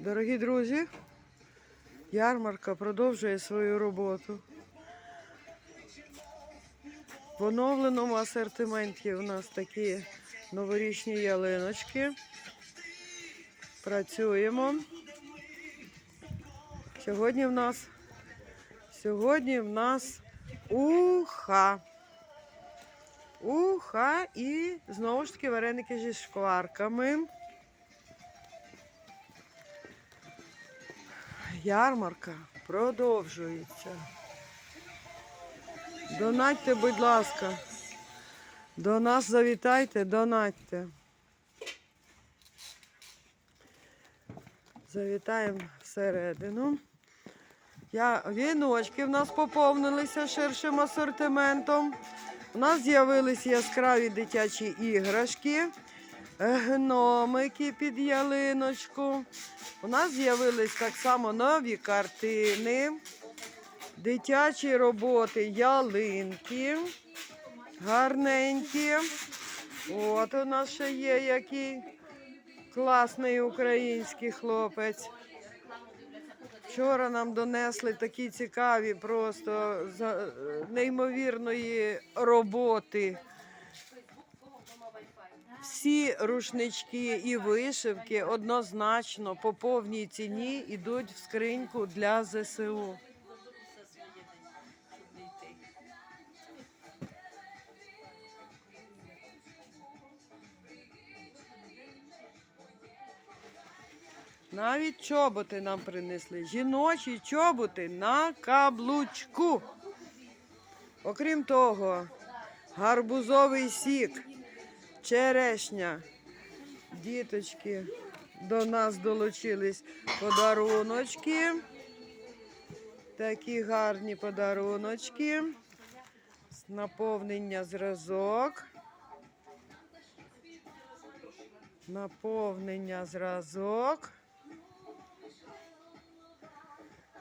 Дорогі друзі, ярмарка продовжує свою роботу. В оновленому асортименті у нас такі новорічні ялиночки. Працюємо. Сьогодні в нас сьогодні в нас уха. Уха і знову ж таки вареники зі шкварками. Ярмарка продовжується. Донатьте, будь ласка. До нас завітайте, донатьте. Завітаємо всередину. Я, віночки в нас поповнилися ширшим асортиментом. У нас з'явились яскраві дитячі іграшки, гномики під ялиночку. У нас з'явились так само нові картини, дитячі роботи, ялинки, гарненькі. От у нас ще є який класний український хлопець. Вчора нам донесли такі цікаві, просто за- неймовірної роботи. Всі рушнички і вишивки однозначно по повній ціні йдуть в скриньку для ЗСУ. Навіть чоботи нам принесли. Жіночі чоботи на каблучку. Окрім того, гарбузовий сік, черешня. Діточки до нас долучились подаруночки. Такі гарні подаруночки. Наповнення зразок. Наповнення зразок.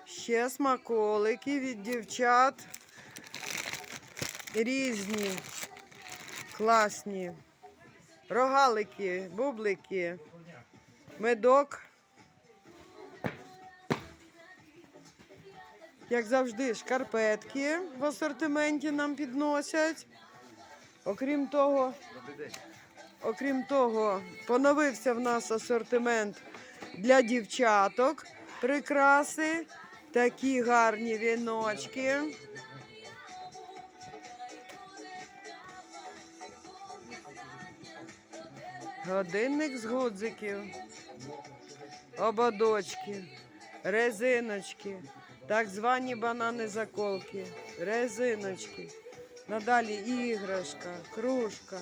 Ще смаколики від дівчат. Різні, класні. Рогалики, бублики, медок. Як завжди, шкарпетки в асортименті нам підносять. Окрім того, окрім того, поновився в нас асортимент для дівчаток. Прикраси, такі гарні віночки. Годинник з гудзиків, ободочки, резиночки, так звані банани заколки, резиночки. Надалі іграшка, кружка.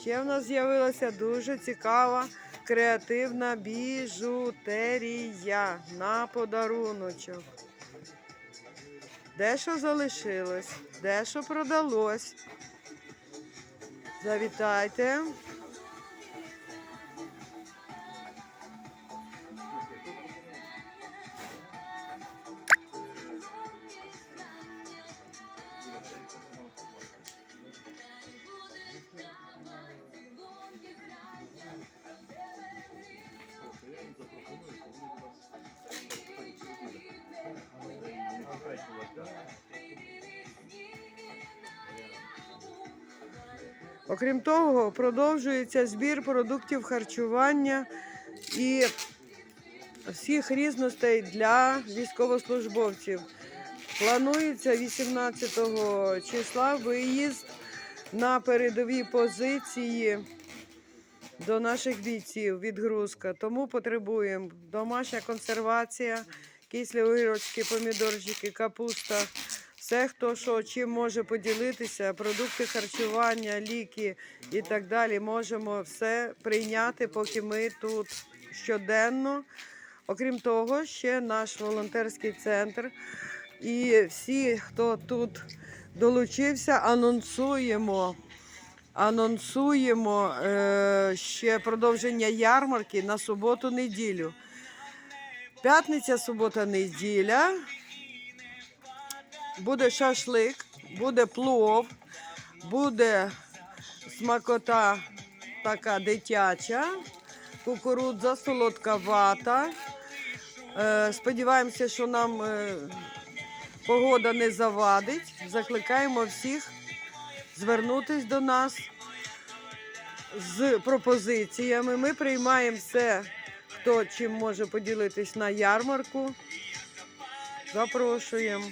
Ще в нас з'явилася дуже цікава креативна біжутерія на подаруночок. Дещо залишилось, дещо продалось. Завітайте. Окрім того, продовжується збір продуктів харчування і всіх різностей для військовослужбовців. Планується 18 числа виїзд на передові позиції до наших бійців, відгрузка. Тому потребуємо домашня консервація, кислі огірочки, помідорчики, капуста. Все, хто що чим може поділитися, продукти харчування, ліки і так далі, можемо все прийняти, поки ми тут щоденно. Окрім того, ще наш волонтерський центр. І всі, хто тут долучився, анонсуємо. Анонсуємо е, ще продовження ярмарки на суботу-неділю. П'ятниця, субота, неділя. Буде шашлик, буде плов, буде смакота така дитяча, кукурудза, солодка вата, Е, Сподіваємося, що нам е, погода не завадить. Закликаємо всіх звернутись до нас з пропозиціями. Ми приймаємо все, хто чим може поділитись на ярмарку. Запрошуємо.